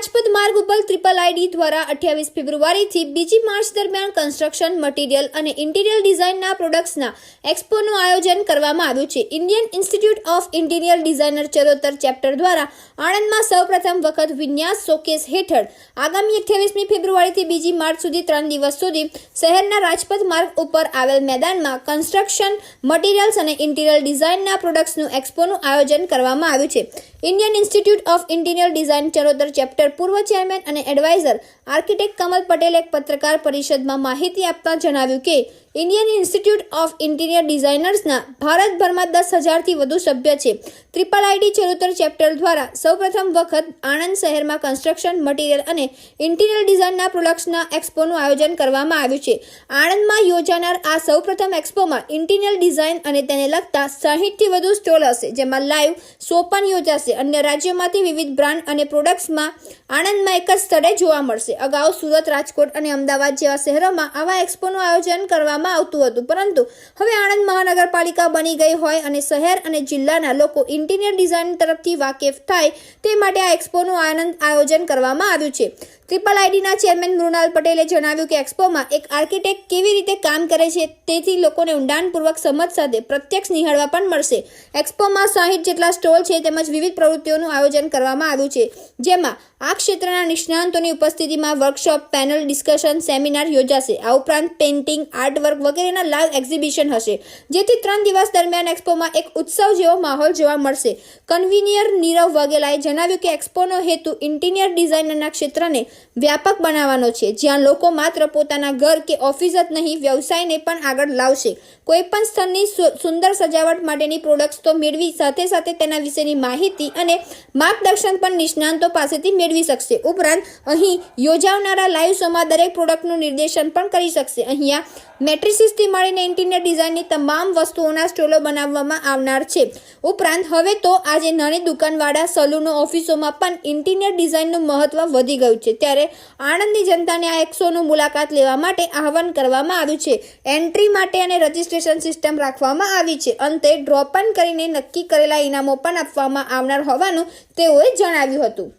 રાજપથ માર્ગ ઉપર triple ID દ્વારા અઠ્યાવીસ ફેબ્રુઆરીથી બીજી માર્ચ દરમિયાન કન્સ્ટ્રક્શન મટીરીયલ અને ઇન્ટિરિયર ડિઝાઇનના પ્રોડક્ટ્સના એક્સપોનું આયોજન કરવામાં આવ્યું છે. Indian Institute of Interior Designer Charotar chapter દ્વારા આણંદમાં સૌપ્રથમ વખત વિન્યાસ શોકેસ હેઠળ આગામી અઠ્યાવીસમી ફેબ્રુઆરીથી બીજી માર્ચ સુધી ત્રણ દિવસ સુધી શહેરના રાજપથ માર્ગ ઉપર આવેલ મેદાનમાં કન્સ્ટ્રક્શન મટીરિયલ્સ અને ઇન્ટિરિયર ડિઝાઇનના પ્રોડક્ટ્સનું એક્સપોનું આયોજન કરવામાં આવ્યું છે. Indian Institute of Interior Design Charotar chapter પૂર્વ ચેરમેન અને એડવાઇઝર આર્કિટેક્ટ કમલ પટેલે એક પત્રકાર પરિષદમાં માહિતી આપતા જણાવ્યું કે ઇન્ડિયન ઇન્સ્ટિટ્યૂટ ઓફ ઇન્ટિરિયર ડિઝાઇનર્સના ભારતભરમાં દસ હજારથી વધુ સભ્ય છે. ટ્રિપલ આઈડી ચરોતર ચેપ્ટર દ્વારા સૌપ્રથમ વખત આણંદ શહેરમાં કન્સ્ટ્રક્શન મટીરિયલ અને ઇન્ટિરિયર ડિઝાઇનના પ્રોડક્ટ્સના એક્સપોનું આયોજન કરવામાં આવ્યું છે. આણંદમાં યોજાનાર આ સૌપ્રથમ એક્સપોમાં ઇન્ટિરિયર ડિઝાઇન અને તેને લગતા સાહીઠથી વધુ સ્ટોલ હશે, જેમાં લાઈવ શો પણ યોજાશે. અન્ય રાજ્યોમાંથી વિવિધ બ્રાન્ડ અને પ્રોડક્ટ્સમાં આણંદમાં એક જ સ્થળે જોવા મળશે. અગાઉ સુરત, રાજકોટ અને અમદાવાદ જેવા શહેરોમાં આવા એક્સપોનું આયોજન કરવામાં આવતું હતું. પરંતુ હવે આણંદ મહાનગરપાલિકા બની ગઈ હોય અને શહેર અને જિલ્લાના લોકો ઇન્ટિરિયર ડિઝાઇન તરફથી વાકેફ થાય તે માટે આ એક્સપોનું આનંદ આયોજન કરવામાં આવ્યું છે. ટ્રિપલ આઈડીના ચેરમેન મૃણાલ પટેલે જણાવ્યું કે એક્સપોમાં એક આર્કિટેક્ટ કેવી રીતે કામ કરે છે તેથી લોકોને ઊંડાણપૂર્વક સમજ સાથે પ્રત્યક્ષ નિહાળવા પણ મળશે. એક્સપોમાં સાહીઠ જેટલા સ્ટોલ છે તેમજ વિવિધ પ્રવૃત્તિઓનું આયોજન કરવામાં આવ્યું છે, જેમાં આ ક્ષેત્રના નિષ્ણાંતોની ઉપસ્થિતિમાં વર્કશોપ, પેનલ ડિસ્કશન, સેમિનાર યોજાશે. આ ઉપરાંત પેઇન્ટિંગ, આર્ટવર્ક વગેરેના લાઈવ એક્ઝિબિશન હશે, જેથી ત્રણ દિવસ દરમિયાન એક્સપોમાં એક ઉત્સવ જેવો માહોલ જોવા મળશે. કન્વીનિયર નીરવ વાઘેલાએ જણાવ્યું કે એક્સપોનો હેતુ ઇન્ટિરિયર ડિઝાઇનરના ક્ષેત્રને વ્યાપક બનાવવાનો છે. જ્યાં લોકો માત્ર પોતાના ઘર કે ઓફિસ જ નહીં, વ્યવસાયને પણ આગળ લાવશે. કોઈપણ સ્થળની સુ- સુંદર સજાવટ માટેની પ્રોડક્ટ્સ તો મેળવી સાથે સાથે તેના વિશેની માહિતી અને માર્ગદર્શન પણ નિષ્ણાંતો પાસેથી મેળવી શકશે. ઉપરાંત, અહીં યોજાનારા લાઈવ શોમાં દરેક પ્રોડક્ટનું નિર્દેશન પણ કરી શકશે. અહીંયા મેટ્રિસિસથી મળીને ઇન્ટિરિયર ડિઝાઇનની તમામ વસ્તુઓના સ્ટોલો બનાવવામાં આવનાર છે. ઉપરાંત, હવે તો આજે નાની દુકાનવાળા સલૂનો ઓફિસોમાં પણ ઇન્ટિરિયર ડિઝાઇનનું મહત્ત્વ વધી ગયું છે. ત્યારે આણંદની જનતાને આ એક્સોનું મુલાકાત લેવા માટે આહવાન કરવામાં આવ્યું છે. એન્ટ્રી માટે અને રજિસ્ટ્રેશન સિસ્ટમ રાખવામાં આવી છે. અંતે ડ્રોપન કરીને નક્કી કરેલા ઇનામો પણ આપવામાં આવનાર હોવાનું તેઓએ જણાવ્યું હતું.